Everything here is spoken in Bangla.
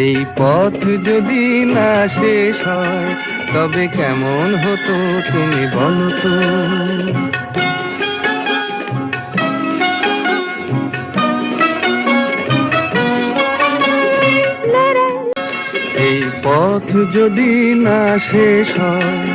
এই পথ যদি না শেষ হয় তবে কেমন হতো তুমি বলো তো? লা লা এই পথ যদি না শেষ হয়